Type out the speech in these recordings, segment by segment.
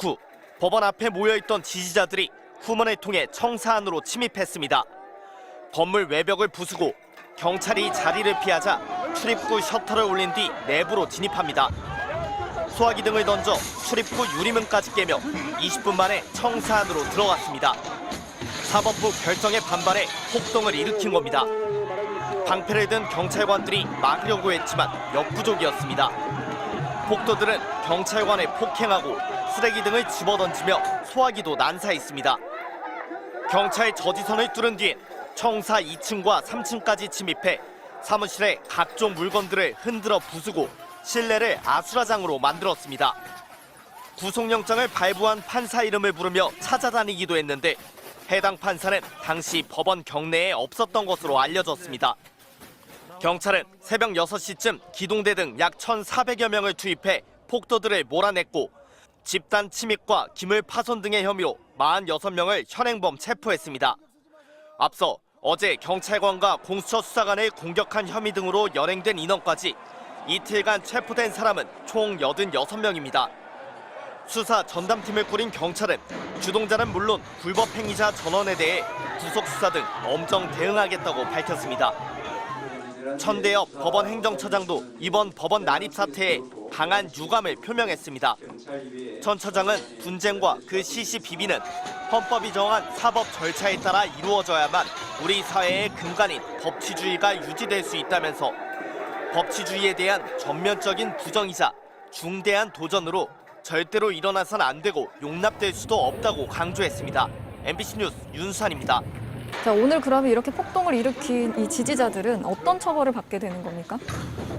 직후 법원 앞에 모여있던 지지자들이 후문을 통해 청사 안으로 침입했습니다. 건물 외벽을 부수고 경찰이 자리를 피하자 출입구 셔터를 올린 뒤 내부로 진입합니다. 소화기 등을 던져 출입구 유리문까지 깨며 20분 만에 청사 안으로 들어갔습니다. 사법부 결정에 반발해 폭동을 일으킨 겁니다. 방패를 든 경찰관들이 막으려고 했지만 역부족이었습니다. 폭도들은 경찰관을 폭행하고 쓰레기 등을 집어던지며 소화기도 난사했습니다. 경찰 저지선을 뚫은 뒤엔 청사 2층과 3층까지 침입해 사무실에 각종 물건들을 흔들어 부수고 실내를 아수라장으로 만들었습니다. 구속영장을 발부한 판사 이름을 부르며 찾아다니기도 했는데 해당 판사는 당시 법원 경내에 없었던 것으로 알려졌습니다. 경찰은 새벽 6시쯤 기동대 등 약 1,400여 명을 투입해 폭도들을 몰아냈고 집단 침입과 기물 파손 등의 혐의로 46명을 현행범 체포했습니다. 앞서 어제 경찰관과 공수처 수사관을 공격한 혐의 등으로 연행된 인원까지 이틀간 체포된 사람은 총 86명입니다. 수사 전담팀을 꾸린 경찰은 주동자는 물론 불법 행위자 전원에 대해 구속 수사 등 엄정 대응하겠다고 밝혔습니다. 천대엽 법원 행정처장도 이번 법원 난입 사태에 강한 유감을 표명했습니다. 천 처장은 분쟁과 그 시시 비비는 헌법이 정한 사법 절차에 따라 이루어져야만 우리 사회의 근간인 법치주의가 유지될 수 있다면서 법치주의에 대한 전면적인 부정이자 중대한 도전으로 절대로 일어나선 안 되고 용납될 수도 없다고 강조했습니다. MBC 뉴스 윤수환입니다. 자, 오늘 그러면 이렇게 폭동을 일으킨 이 지지자들은 어떤 처벌을 받게 되는 겁니까?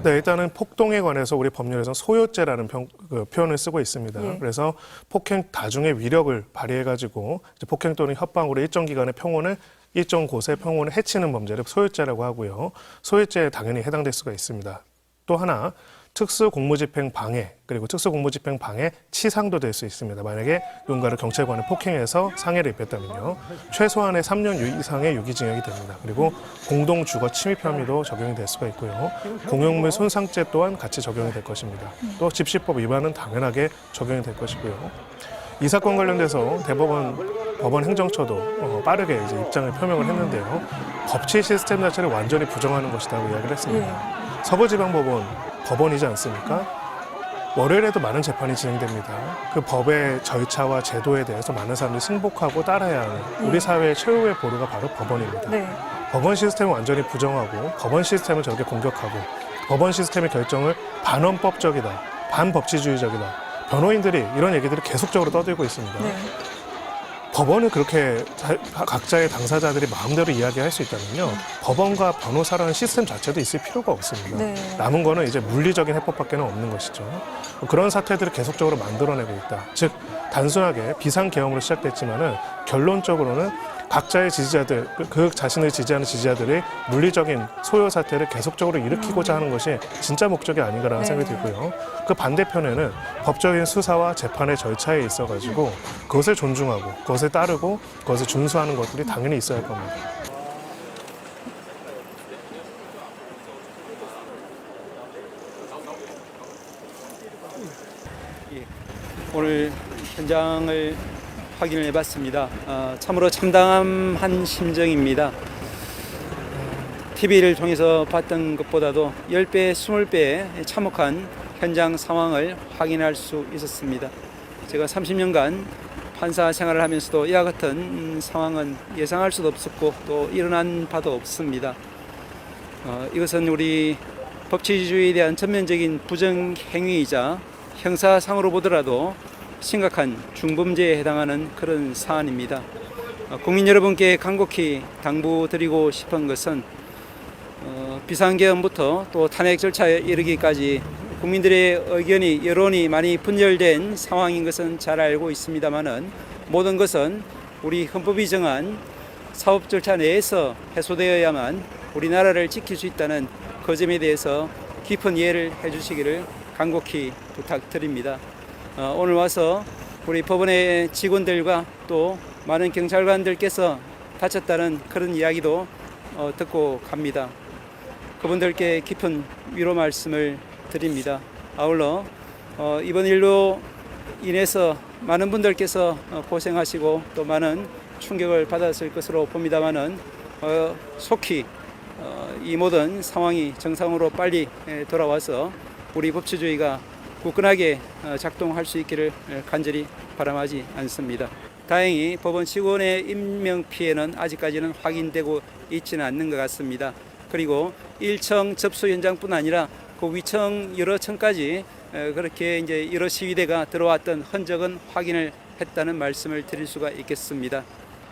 네, 일단은 폭동에 관해서 우리 법률에서는 소요죄라는 평- 그 표현을 쓰고 있습니다. 예. 그래서 폭행 다중의 위력을 발휘해가지고 폭행 또는 협박으로 일정 기간의 평온을 일정 곳의 평온을 해치는 범죄를 소요죄라고 하고요. 소요죄에 당연히 해당될 수가 있습니다. 또 하나 특수공무집행 방해 그리고 특수공무집행 방해 치상도 될 수 있습니다. 만약에 누군가를 경찰관을 폭행해서 상해를 입혔다면요. 최소한의 3년 유- 이상의 유기징역이 됩니다. 그리고 공동주거 침입 혐의도 적용이 될 수가 있고요. 공용물 손상죄 또한 같이 적용이 될 것입니다. 또 집시법 위반은 당연하게 적용이 될 것이고요. 이 사건 관련돼서 대법원 법원 행정처도 어, 빠르게 이제 입장을 표명을 했는데요. 법치 시스템 자체를 완전히 부정하는 것이라고 이야기를 했습니다. 예. 서부지방법원 법원이지 않습니까? 월요일에도 많은 재판이 진행됩니다. 그 법의 절차와 제도에 대해서 많은 사람들이 승복하고 따라야 하는 우리 사회의 최후의 보루가 바로 법원입니다. 네. 법원 시스템을 완전히 부정하고 법원 시스템을 저렇게 공격하고 법원 시스템의 결정을 반헌법적이다, 반법치주의적이다. 변호인들이 이런 얘기들을 계속적으로 떠들고 있습니다. 네. 법원을 그렇게 자- 각자의 당사자들이 마음대로 이야기할 수 있다면요. 법원과 변호사라는 시스템 자체도 있을 필요가 없습니다. 네. 남은 거는 이제 물리적인 해법밖에 없는 것이죠. 그런 사태들을 계속적으로 만들어내고 있다. 즉 단순하게 비상계엄으로 시작됐지만은 결론적으로는 각자의 지지자들, 그- 그 자신을 지지하는 지지자들의 물리적인 소요 사태를 계속적으로 일으키고자 하는 것이 진짜 목적이 아닌가라는 네. 생각이 들고요. 그 반대편에는 법적인 수사와 재판의 절차에 있어 가지고 그것을 존중하고 그것을 따르고 그것을 준수하는 것들이 당연히 있어야 할 겁니다. 오늘 현장을 확인을 해봤습니다. 아, 참으로 참담한 심정입니다. TV를 통해서 봤던 것보다도 10배, 20배 참혹한 현장 상황을 확인할 수 있었습니다. 제가 30년간 판사 생활을 하면서도 이와 같은 음, 상황은 예상할 수도 없었고 또 일어난 바도 없습니다. 어, 이것은 우리 법치주의에 대한 전면적인 부정 행위이자 형사상으로 보더라도 심각한 중범죄에 해당하는 그런 사안입니다. 어, 국민 여러분께 간곡히 당부드리고 싶은 것은 어, 비상계엄부터 또 탄핵 절차에 이르기까지 국민들의 의견이 여론이 많이 분열된 상황인 것은 잘 알고 있습니다만은 모든 것은 우리 헌법이 정한 사법 절차 내에서 해소되어야만 우리나라를 지킬 수 있다는 그 점에 대해서 깊은 이해를 해주시기를 간곡히 부탁드립니다. 어, 오늘 와서 우리 법원의 직원들과 또 많은 경찰관들께서 다쳤다는 그런 이야기도 어, 듣고 갑니다. 그분들께 깊은 위로 말씀을 드립니다. 아울러 어, 이번 일로 인해서 많은 분들께서 어, 고생하시고 또 많은 충격을 받았을 것으로 봅니다만은 어, 속히 어, 이 모든 상황이 정상으로 빨리 에, 돌아와서 우리 법치주의가 굳건하게 어, 작동할 수 있기를 에, 간절히 바람하지 않습니다. 다행히 법원 직원의 인명 피해는 아직까지는 확인되고 있지는 않는 것 같습니다. 그리고 1청 접수 현장뿐 아니라 그 위청 여러 층까지 에, 그렇게 이제 여러 시위대가 들어왔던 흔적은 확인을 했다는 말씀을 드릴 수가 있겠습니다.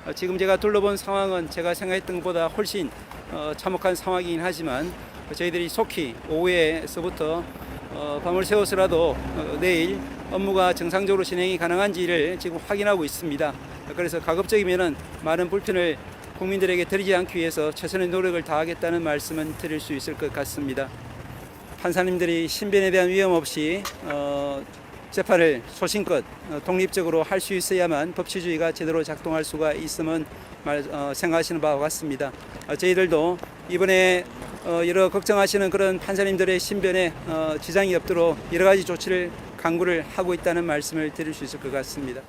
어, 지금 제가 둘러본 상황은 제가 생각했던 것보다 훨씬 어, 참혹한 상황이긴 하지만 저희들이 속히 오후에서부터 어, 밤을 새워서라도 어, 내일 업무가 정상적으로 진행이 가능한지를 지금 확인하고 있습니다. 그래서 가급적이면은 많은 불편을 국민들에게 드리지 않기 위해서 최선의 노력을 다하겠다는 말씀은 드릴 수 있을 것 같습니다. 판사님들이 신변에 대한 위험 없이 어, 재판을 소신껏 어, 독립적으로 할 수 있어야만 법치주의가 제대로 작동할 수가 있음은 말, 어, 생각하시는 바와 같습니다. 어, 저희들도 이번에 어, 여러 걱정하시는 그런 판사님들의 신변에 어, 지장이 없도록 여러 가지 조치를 강구를 하고 있다는 말씀을 드릴 수 있을 것 같습니다.